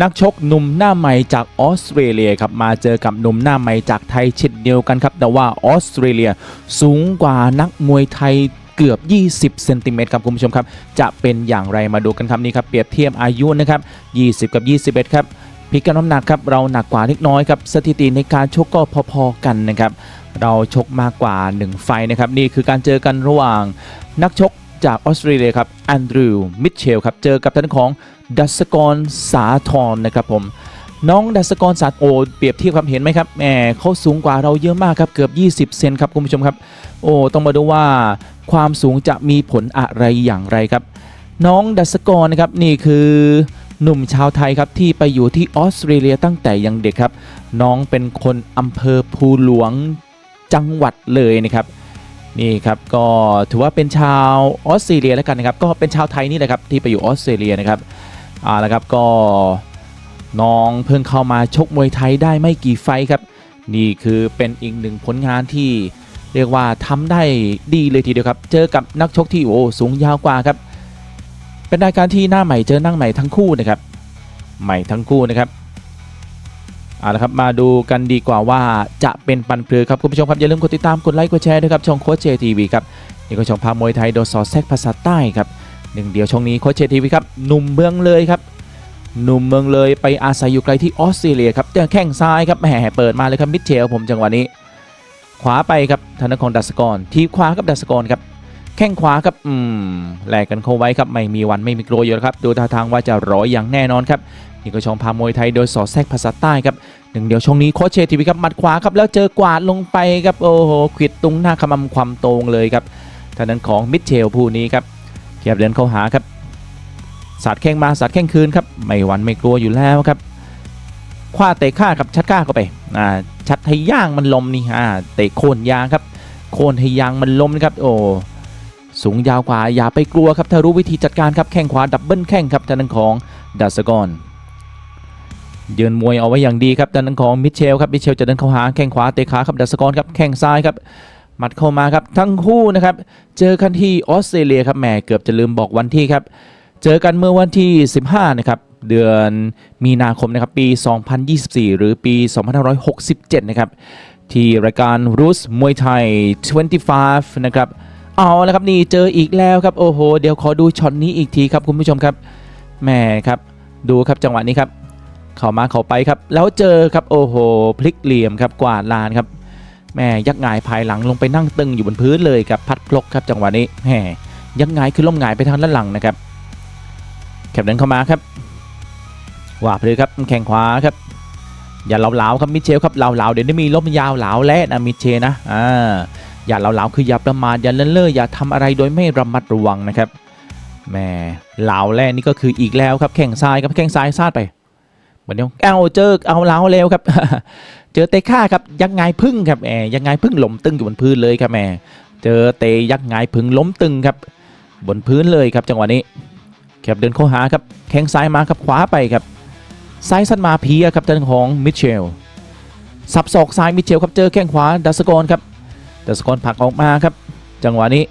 นักชกหนุ่มหน้าใหม่จากออสเตรเลียครับมาเจอกับหนุ่มหน้าใหม่จากไทยเช่นเดียวกันครับ แต่ว่าออสเตรเลียสูงกว่านักมวยไทยเกือบ 20 เซนติเมตรครับคุณผู้ชมครับ จะเป็นอย่างไรมาดูกันครับนี่ครับ เปรียบเทียบอายุนะครับ 20 กับ 21 ครับพิกัดน้ำหนักครับเราหนักกว่าเล็กน้อยครับสถิติในการชกก็พอๆกันนะครับ เราชกมากกว่า 1 ไฟนะครับนี่คือการเจอกันระหว่างนักชก จากออสเตรเลียครับแอนดรูว์มิเชลครับเจอกับทางด้านของดัสกรสาธรนะครับผมน้องดัสกรสาโอเปรียบเทียบครับเห็นไหมครับแหมเขาสูงกว่าเราเยอะมากครับเกือบ 20 เซนครับคุณผู้ชมครับ โอ้ต้องมาดูว่าความสูงจะมีผลอะไรอย่างไรครับ น้องดัสกรนะครับนี่คือหนุ่มชาวไทยครับที่ไปอยู่ที่ออสเตรเลียตั้งแต่ยังเด็กครับ น้องเป็นคนอำเภอภูหลวงจังหวัดเลยนะครับ นี่ครับก็ถือว่าเป็นชาวออสเตรเลียแล้วกันนะครับก็เป็นชาวไทยนี่แหละครับที่ไปอยู่ออสเตรเลียนะครับอ่าแล้วครับก็น้องเพิ่งเข้ามาชกมวยไทยได้ไม่กี่ไฟครับ นี่คือเป็นอีกหนึ่งผลงานที่เรียกว่าทำได้ดีเลยทีเดียวครับ เจอกับนักชกที่โอ้สูงยาวกว่าครับ เป็นรายการที่หน้าใหม่เจอนั่งใหม่ทั้งคู่นะครับ ใหม่ทั้งคู่นะครับ เอาละครับมาดูกันดีกว่าว่าจะเป็นปันเปลือครับคุณผู้ชมครับ อย่าลืมกดติดตามกดไลค์กดแชร์ด้วยครับช่องโค้ชเจทีวีครับนี่ก็ช่องพามวยไทยโดยสอดแทรกภาษาใต้ครับหนึ่งเดียวช่องนี้โค้ชเจทีวีครับหนุ่มเมืองเลยครับหนุ่มเมืองเลยไปอาศัยอยู่ไกลที่ออสเตรเลียครับเจอแข้งซ้ายครับแหมเปิดมาเลยครับมิดเชลผมจังหวะนี้ ขวาไปครับธนครดัสกร ทีขวาครับดัสกรครับแข้งขวาครับอืมแลกกันเข้าไว้ครับไม่มีวันไม่มีโกรอยู่แล้วครับดูท่าทางว่าจะร้อยอย่างแน่นอนครับ นี่ก็ช่องพามวยไทยโดยสอดแทรกภาษาใต้ครับหนึ่งเดียวช่วงนี้โคชเชทีวีครับหมัดขวาครับแล้วเจอกวาดลงไปครับโอ้โหขิดตรงหน้าขมำความตรงเลยครับทางนั้นของมิเชลผู้นี้ครับเทียบเดินเข้าหาครับสาดแข้งมาสาดแข้งคืนครับไม่หวั่นไม่กลัวอยู่แล้วครับคว้าเตะข้าครับชัดข้าเข้าไปอ่าชัดให้ย่างมันลมนี่อ่าเตะโคนยางครับโคนให้ยางมันลมนะครับโอ้สูงยาวกว่าอย่าไปกลัวครับถ้ารู้วิธีจัดการครับแข้งขวาดับเบิลแข้งครับทางนั้นของดัสกร ยืนมวยเอาไว้อย่างดีครับด้านนั้นของมิเชลครับมิเชลจะเดินเข้าหาแข้งขวาเตะขาครับดัสกรครับแข้งซ้ายครับหมัดเข้ามาครับทั้งคู่นะครับเจอกันที่ออสเตรเลียครับแหมเกือบจะลืมบอกวันที่ครับเจอกันเมื่อวันที่ 15 นะครับ เดือนมีนาคมนะครับปี 2024 หรือปี 2567 นะครับ ที่รายการรูสมวยไทย 25 นะครับ เอาละครับนี่เจออีกแล้วครับ โอ้โห เดี๋ยวขอดูช็อตนี้อีกทีครับคุณผู้ชมครับแหมครับ ดูครับจังหวะนี้ครับ เข้ามาเข้าไปครับ แล้วเจอครับโอ้โหพลิกเหลี่ยมครับกวาดลานครับแม่ยักงายภายหลังลงไปนั่งตึงอยู่บนพื้นเลยครับพัดพลกครับจังหวะนี้แหมยักงายคือล้มงายไปทางด้านหลังนะครับแคปเดินเข้ามาครับว่าเพลยครับแข่งขวาครับอย่าเหลาๆครับมิเชลครับเหลาๆเดี๋ยวนี้มีล้มยาวเหลาและนะมิเชลนะอ่าอย่าเหลาๆคืออย่าประมาทอย่าเลินเล่ออย่าทำอะไรโดยไม่ระมัดระวังนะครับแม่เหลาแล่นี่ก็คืออีกแล้วครับแข่งซ้ายครับแข่งซ้ายซาดไป เหมือนเดียวเอาเจอเอาเล้าเร็วครับ เจอเตะข้าครับยักษ์ไงพึ่งครับแหมยักษ์ไงพึ่งล้มตึงอยู่บนพื้นเลยครับแหมเจอเตะยักษ์ไงพึ่งล้มตึงครับ บนพื้นเลยครับจังหวะนี้แคบเดินเข้าหาครับแข้งซ้ายมาครับขวาไปครับซ้ายสั้นมาเพียครับทางของมิเชลสับศอกซ้ายมิเชลครับเจอแข้งขวาดัสกรครับดัสกรผลักออกมาครับ จังหวะนี้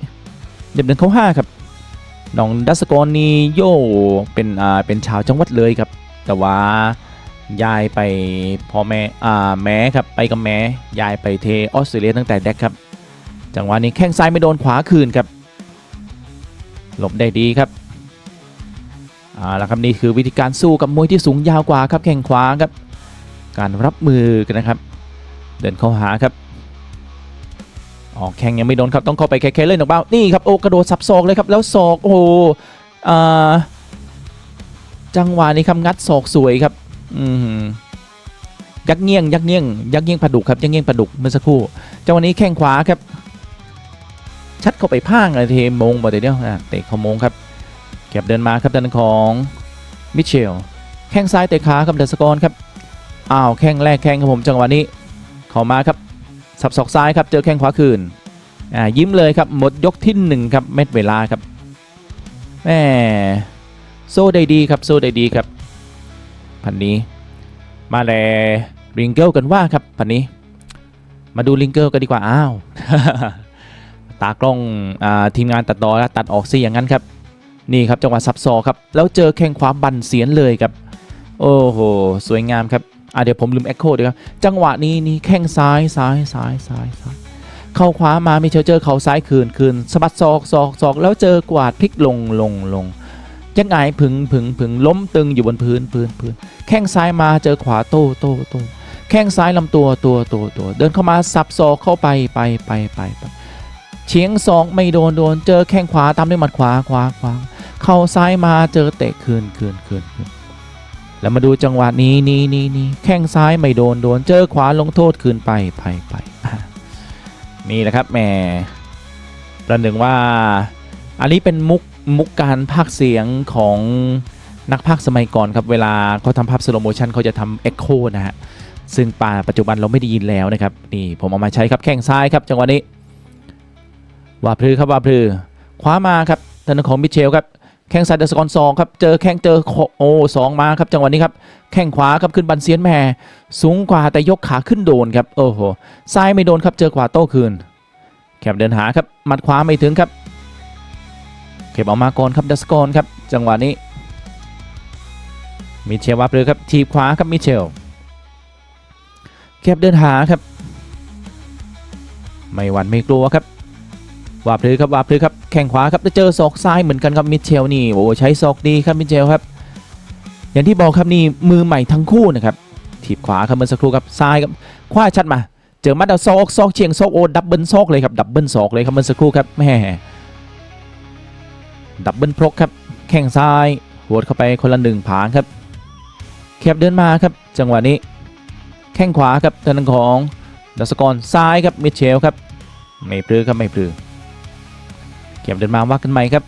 เดินเดินเข้าห้าครับน้องดัสกรนี่โยเป็นอ่าเป็นชาวจังหวัดเลยครับ แต่ว่ายายไปพ่อแม่อ่าแม้ครับไปกับแม้ยายไปเทออสเตรเลียตั้งแต่เด็กครับ จังหวะนี้แข้งซ้ายไม่โดนขวาคืนครับหลบได้ดีครับอ่าแล้วครับนี่คือวิธีการสู้กับมวยที่สูงยาวกว่าครับแข้งขวาครับ การรับมือกันนะครับ เดินเข้าหาครับออกแข้งยังไม่โดนครับต้องเข้าไปแค่ๆเล่นออกเบ้านี่ครับโอ้กระโดดสับศอกเลยครับแล้วศอกโอ้โหอ่า จังหวะนี้ครับงัดศอกสวยครับ อืมยักเงี้ยงยักเงี้ยงยักเงี้ยงปลาดุกครับยักเงี้ยงปลาดุกเมื่อสักครู่จังหวะนี้แข้งขวาครับ ชัดเข้าไปพ่างเลยเทมงบ่เดียวอะเตะเข้ามงครับเก็บเดินมาครับด้านของมิเชลแข้งซ้ายเตะขาครับเดสกรครับอ้าวแข้งแรกแข้งครับผมจังหวะนี้เข้ามาครับสับศอกซ้ายครับเจอแข้งขวาคืนอ่ายิ้มเลยครับหมดยกที่หนึ่งครับเม็ดเวลาครับแหม โซ่ได้ดีครับโซ่ได้ดีครับ พันนี้ มาแลริงเกิลกันว่าครับพันนี้ มาดูลิงเกิลกันดีกว่าอ้าวตากล้องอทีมงานตัดต่อแล้วตัดออกซิอย่างนั้นครับ นี่ครับจังหวะซับซอกครับ แล้วเจอแข้งขวาบันเสียนเลยครับ โอ้โห สวยงามครับอะเดี๋ยวผมลืมเอ็กโคดีครับ จังหวะนี้นี่แข้งซ้ายซ้ายซ้ายซ้ายซ้ายเข้าขวามามีเชลเจอเข่าซ้ายคืนคืนสะบัดศอกศอกศอกแล้วเจอกวาดพลิกลงลงลง ยังไงผึงผึงผึงล้มตึงอยู่บนพื้นพื้นพื้นแข้งซ้ายมาเจอขวาโต้โต้โต้แข้งซ้ายลำตัวตัวตัวตัวเดินเข้ามาสับศอกเข้าไปไปไปไปเฉียงศอกไม่โดนโดนเจอแข้งขวาตามด้วยหมัดขวาขวาขวาเข้าซ้ายมาเจอเตะคืนคืนคืนคืนแล้วมาดูจังหวะนี้นี่นี่นี่แข้งซ้ายไม่โดนโดนเจอขวาลงโทษคืนไปไปไปนี่แหละครับแหมประหนึ่งว่าอันนี้เป็นมุก มุกการพากเสียงของนักพากสมัยก่อนครับ เวลาเขาทำภาพสโลโมชันเขาจะทำเอ็กโคนะฮะ ซึ่งป่าปัจจุบันเราไม่ได้ยินแล้วนะครับ นี่ผมเอามาใช้ครับแข้งซ้ายครับ จังหวะนี้วาพลือครับวาพลือคว้ามาครับทางด้านของมิเชลครับแข้งซ้ายเดสกอนสองครับ เจอแข้งเจอโอสองมาครับ จังหวะนี้ครับ แข้งขวาครับขึ้นบันเซียนแม่สูงกว่าแต่ยกขาขึ้นโดนครับ โอ้โห ซ้ายไม่โดนครับ เจอขวาโต้คืน แคบเดินหาครับ หมัดขวาไม่ถึงครับ ก็บออกมาก่อนครับดัสกอนครับจังหวะนี้ มิเชลวับเลยครับทีบขวาครับมิเชลแคบเดินหาครับ ไม่หวั่นไม่กลัวครับวาบพลือครับวาบพลือครับแข้งขวาครับจะเจอศอกซ้ายเหมือนกันครับมิเชลนี่โอ้ใช้ศอกดีครับมิเชลครับ อย่างที่บอกครับนี่มือใหม่ทั้งคู่นะครับถีบขวาครับเมื่อสักครู่ครับซ้ายครับคว้าชัดมา เจอมัดเอาซอกซอกเฉียงซอกโอ้ดับเบิลซอกเลยครับดับเบิลซอกเลยครับเมื่อสักครู่ครับแม่ ดับเบิลพรกครับ แข้งซ้ายหัวดเข้าไปคนละหนึ่งผางครับแคบเดินมาครับ จังหวะนี้ แข้งขวาครับทางด้านของดัสกรซ้ายครับมิเชลครับ ไม่ปลือครับไม่ปลือเก็บเดินมาว่ากันใหม่ครับ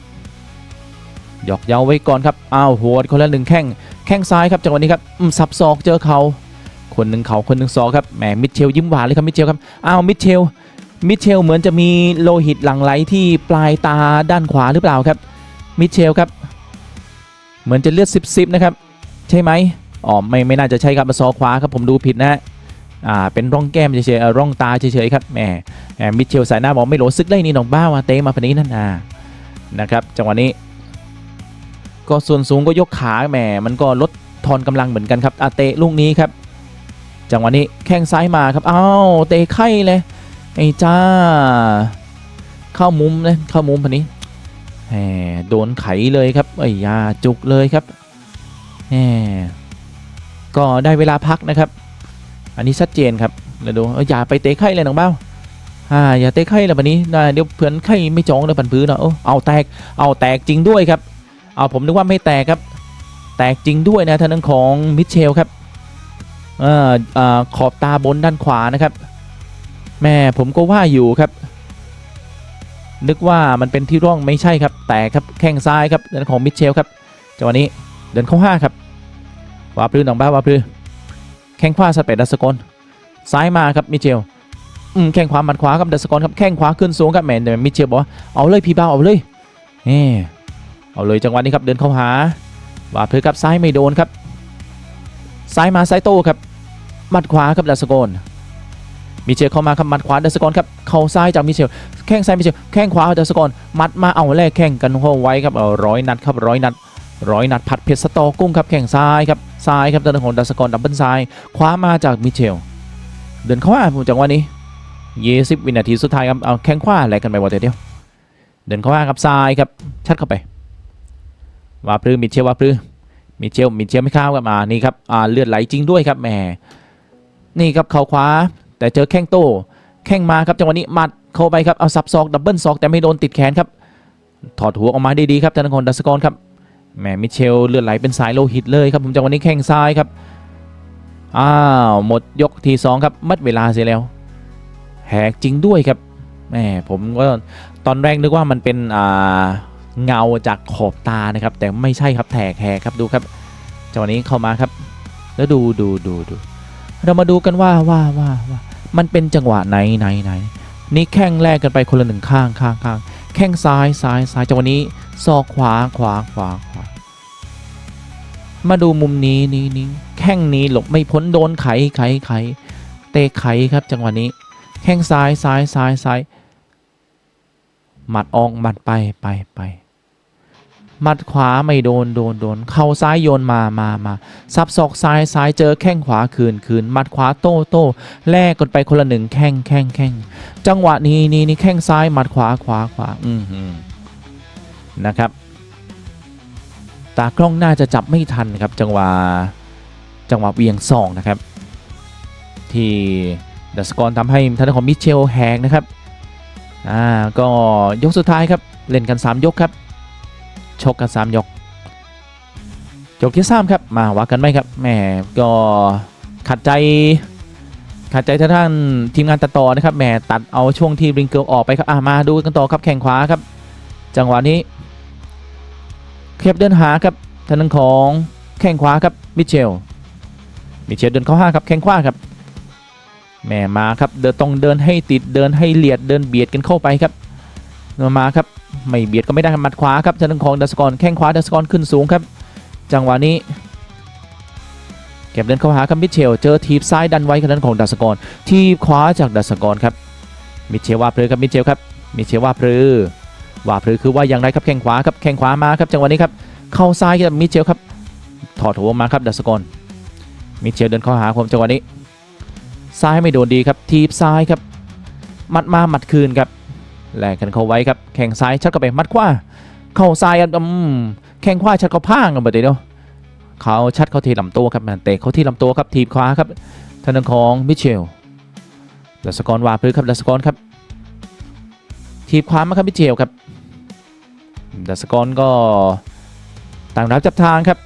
หยอกเย้าไว้ก่อนครับอ้าวหัวดคนละหนึ่งแข้งแข้งซ้ายครับจังหวะนี้ครับอืมสับศอกเจอเขาคนหนึ่งเขาคนหนึ่งศอกครับแหมมิเชลยิ้มหวานเลยครับมิเชลครับอ้าวมิเชลมิเชลเหมือนจะมีโลหิตหลั่งไหลที่ปลายตาด้านขวาหรือเปล่าครับ มิเชลครับ เหมือนจะเลือดซิบๆนะครับ ใช่ไหมอ๋อไม่ไม่น่าจะใช่ครับมาซอขวาครับผมดูผิดนะอ่าเป็นร่องแก้มเฉยๆร่องตาเฉยๆครับแหมแหมมิเชลสายหน้าบอกไม่โหลซึกได้นี่น้องบ้าว่าเตะมาพนี้นั่นนานะครับจังหวะนี้ ก็ส่วนสูงก็ยกขาแหมมันก็ลดทอนกำลังเหมือนกันครับอาเตะลูกนี้ครับ จังหวะนี้แข้งซ้ายมาครับอ้าวเตะไข่เลยไอ้จ้า เข้ามุมเลยเข้ามุมพนี้ แหมโดนไขเลยครับไอ้ยาจุกเลยครับแหมก็ได้เวลาพักนะครับ อันนี้ชัดเจนครับแล้วดูเอ้ยอย่าไปเตะไข่เลยน้องเบ้าอ่าอย่าเตะไข่แล้วบันนี้นะเดี๋ยวเพื่อนไข่ไม่จองเลยพันพื้นเนาะเออเอาแตกเอาแตกจริงด้วยครับ เอาผมนึกว่าไม่แตกครับ แตกจริงด้วยนะทางด้านของมิเชลครับอ่อเอ่อขอบตาบนด้านขวานะครับแม่ผมก็ว่าอยู่ครับ นึกว่ามันเป็นที่ร่องไม่ใช่ครับแตกครับแข้งซ้ายครับเด้านของมิเชลครับจังหวะนี้เดินเข้าห้าครับวาปลือหนองบ้าวาปลือแข้งขวาสเปดดัสกอนซ้ายมาครับมิเชลอืมแข้งขวามัดขวาครับดัสกอนครับแข้งขวาขึ้นสูงครับแมนแต่มิเชลบอกว่าเอาเลยพี่บ้าเอาเลยเออเอาเลยจังหวะนี้ครับเดินเข้าหาวาปลือครับซ้ายไม่โดนครับ ซ้ายมาซ้ายโต้ครับมัดขวาครับดัสกอน มิเชลเข้ามาครับมัดขวาดัสกอนครับเข่าซ้ายจากมิเชลแข้งซ้ายมิเชลแข้งขวาดัสกอนมัดมาเอาแลกแข้งกันเข้าไว้ครับเอาร้อยนัดครับร้อยนัดร้อยนัดผัดเผ็ดสตอกุ้งครับแข่งซ้ายครับซ้ายครับตอนของดัสกรดับเบิลซ้ายคว้ามาจากมิเชล เดินเข้ามาผมจังหวะนี้ยี่สิบวินาทีสุดท้ายครับเอาแข้งขวาแลกกันไปวันเดียวเดินเข้ามาครับซ้ายครับชัดเข้าไปวาปรือมิเชลวาปรือมิเชลมิเชลไม่เข้าครับมานี่ครับอ่าเลือดไหลจริงด้วยครับแหมนี่ครับเข่าขวา แต่เจอแข้งโต้แข้งมาครับจังหวะนี้มัดเข้าไปครับเอาสับซอกดับเบิลซอกแต่ไม่โดนติดแขนครับถอดหัวออกมาได้ดีครับทางของดัสกรครับแหมมิเชลเลือดไหลเป็นสายโลหิตเลยครับผมจังหวะนี้แข้งซ้ายครับอ้าวหมดยกทีสองครับมัดเวลาเสียแล้วแหกจริงด้วยครับแหมผมก็ตอนแรกนึกว่ามันเป็นอ่าเงาจากขอบตานะครับ แต่ไม่ใช่ครับแถกแหกครับดูครับจังหวะนี้เข้ามาครับ แล้วดูดูดูดูเรามาดูกันว่าว่าว่าว่า มันเป็นจังหวะไหนไหนไหนนี่แข้งแลกกันไปคนละหนึ่งข้างข้างข้างแข้งซ้ายซ้ายซ้ายจังหวะนี้ศอกขวาขวาขวาขวามาดูมุมนี้นี้นี้แข้งนี้หลบไม่พ้นโดนไขไขไขเตะไขครับจังหวะนี้ แข้งซ้ายซ้ายซ้ายซ้ายหมัดออกหมัดไปไปไป มัดขวาไม่โดนโดนโดน เข่าซ้ายโยนมามามาซับศอกซ้ายซ้ายเจอแข้งขวาคืนคืนมัดขวาโต้โต้แลกกันไปคนละหนึ่งแข้งแข้งแข้งจังหวะนี้นี่นี่แข้งซ้ายมัดขวาขวาขวาอือหือนะครับ ตากล้องน่าจะจับไม่ทันครับจังหวะจังหวะเวียงซองนะครับ ที่ดัสกรทำให้ทางด้านของมิเชลแหกนะครับอ่าก็ยกสุดท้ายครับเล่นกัน 3 ยกครับ ชกกัน3ยก ยกที่3ครับมาว่ากันไหมครับแหมก็ขัดใจขัดใจทางด้านทีมงานตัดต่อนะครับแหมตัดเอาช่วงที่ริงเกิลออกไปครับอะมาดูกันต่อครับแข่งขวาครับ จังหวะนี้เคปเดินหาครับทางด้านของแข้งขวาครับมิเชลมิเชลเดินเข้าห้าครับแข้งขวาครับแหม่มาครับเดินต้องเดินให้ติดเดินให้เลียดเดินเบียดกันเข้าไปครับมาครับ ไม่เบียดก็ไม่ได้หมัดขวาครับทางด้านของดัสกรแข้งขวาดัสกรขึ้นสูงครับ จังหวะนี้เก็บเดินเข้าหาครับมิเชล เจอทีบซ้ายดันไว้ครับทางด้านของดัสกรทีบขวาจากดัสกรครับมิเชลว่าเพลือครับมิเชลครับมิเชลว่าเพลือว่าเพลือคือว่าอย่างไรครับแข้งขวาครับแข้งขวามาครับจังหวะนี้ครับเข้าซ้ายครับมิเชลครับถอดหัวมาครับดัสกรมิเชลเดินเข้าหาผมจังหวะนี้ ซ้ายไม่โดนดีครับทีบซ้ายครับมัดมาหมัดคืนครับ แลกกันเข้าไว้ครับแข่งซ้ายชัดเข้าไปมัดขวาเข้าซ้ายครับอืมแข่งขวาชัดเข้าพ่างกันไปเดียวเขาชัดเข้าที่ลำตัวครับมันเตะเข้าที่ลำตัวครับทีบขวาครับทางด้านของมิเชลดัสกรวาพื้นครับดัสกรครับ ทีบขวามาครับมิเชลครับดัสกรก็ต่างรับจับทางครับ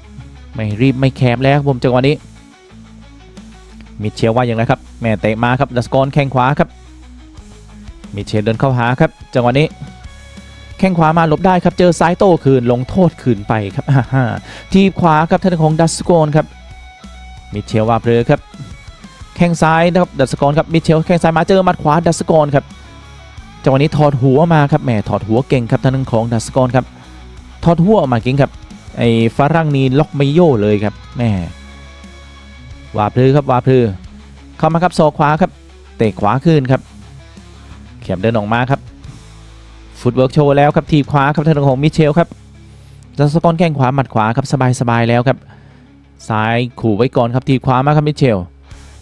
ไม่รีบไม่แคบแล้วครับผมจังหวะนี้มิเชลว่าอย่างไรครับแม่เตะมาครับดัสกรแข้งขวาครับ มิเชลเดินเข้าหาครับ จังหวะนี้แข้งขวามาหลบได้ครับ เจอซ้ายโต้คืนลงโทษคืนไปครับฮ่าทีบขวาครับท่านของดัสโกรครับ มิเชลว่าเพลอครับ แข้งซ้ายนะครับดัสโกรครับ มิเชลแข้งซ้ายมาเจอมัดขวาดัสโกรครับ จังหวะนี้ถอดหัวมาครับแหมถอดหัวเก่งครับท่านของดัสโกรครับ ถอดหัวมาเก่งครับ ไอ้ฝรั่งนี่ล็อกไม่โยเลยครับแหม่วาเพลือครับวาเพลือเข้ามาครับศอกขวาครับ เตะขวาขึ้นครับ ข็มเดินออกมาครับฟุตเวิร์กโชว์แล้วครับทีบขวาครับทางของมิเชลครับดัสกอนแข้งขวาหมัดขวาครับสบายสบายๆแล้วครับซ้ายขู่ไว้ก่อนครับทีบขวามาครับมิเชล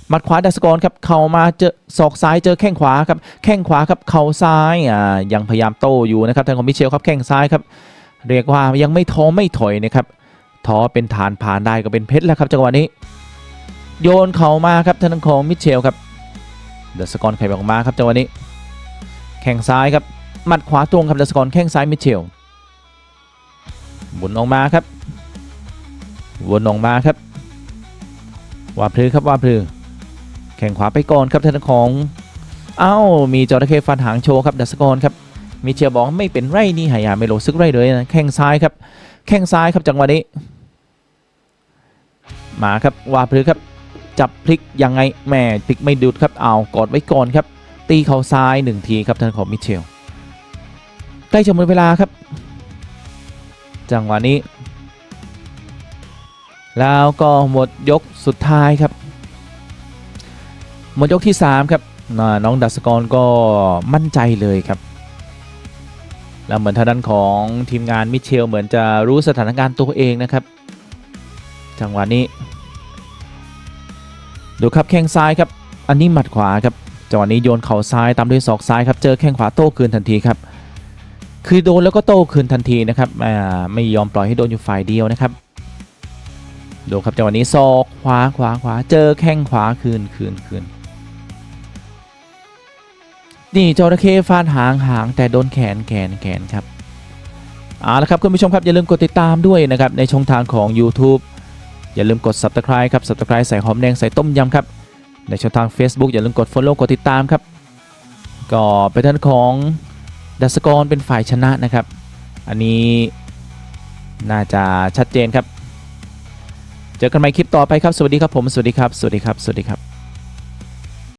หมัดขวาดัสกอนครับเข่ามาเจอศอกซ้ายเจอแข้งขวาครับแข้งขวาครับเข่าซ้ายอ่ายังพยายามโต้อยู่นะครับทางของมิเชลครับแข้งซ้ายครับเรียกว่ายังไม่ท้อไม่ถอยนะครับท้อเป็นฐานผ่านได้ก็เป็นเพชรแล้วครับจังหวะนี้ โยนเข่ามาครับทางของมิเชลครับเดอะสกอรไข่ออกมาครับจังหวะนี้ แข้งซ้ายครับหมัดขวาตรงครับดอะสกอรแข้งซ้ายมิเชลหมุนออกมาครับวนออกมาครับว่าพลือครับว่าพลือแข้งขวาไปก่อนครับทางด้าของเอ้ามีจอระเข้ฟันหางโชว์ครับดอะสกอรครับมิเชลบอกไม่เป็นไรนี่หายาไม่โลซึกไรเลยนะแข้งซ้ายครับแข้งซ้ายครับจังหวะนี้มาครับว่าพลือครับจับพลิกยังไงแม่พลิกไม่ดุดครับเอากอดไว้ก่อนครับ ตีเข่าซ้ายหนึ่งทีครับทางของมิเชลใกล้จะหมดเวลาครับ จังหวะนี้ แล้วก็หมดยกสุดท้ายครับ หมดยกที่ 3 ครับน้องดัสกรก็มั่นใจเลยครับ แล้วเหมือนทางด้านของทีมงานมิเชลเหมือนจะรู้สถานการณ์ตัวเองนะครับ จังหวะนี้ ดูครับแข้งซ้ายครับ อันนี้หมัดขวาครับ จังหวะนี้โยนเข่าซ้ายตามด้วยศอกซ้ายครับเจอแข้งขวาโต้คืนทันทีครับ คือโดนแล้วก็โต้คืนทันทีนะครับไม่ยอมปล่อยให้โดนอยู่ฝ่ายเดียวนะครับดูครับจังหวะนี้ศอกขวาขวาขวาเจอแข้งขวาคืนคืนคืนนี่จระเข้ฟาดหางหางแต่โดนแขนแขนแขนครับเอาละครับคุณผู้ชมครับอย่าลืมกดติดตามด้วยนะครับในช่องทางของ YouTube อย่าลืมกด subscribe ครับ subscribe ใส่หอมแดงใส่ต้มยำครับ ในช่องทาง Facebook อย่าลืมกด follow กดติดตามครับ ก็เป็นท่านของดัสกรเป็นฝ่ายชนะนะครับ อันนี้น่าจะชัดเจนครับ เจอกันใหม่คลิปต่อไปครับ สวัสดีครับผม สวัสดีครับ สวัสดีครับ สวัสดีครับ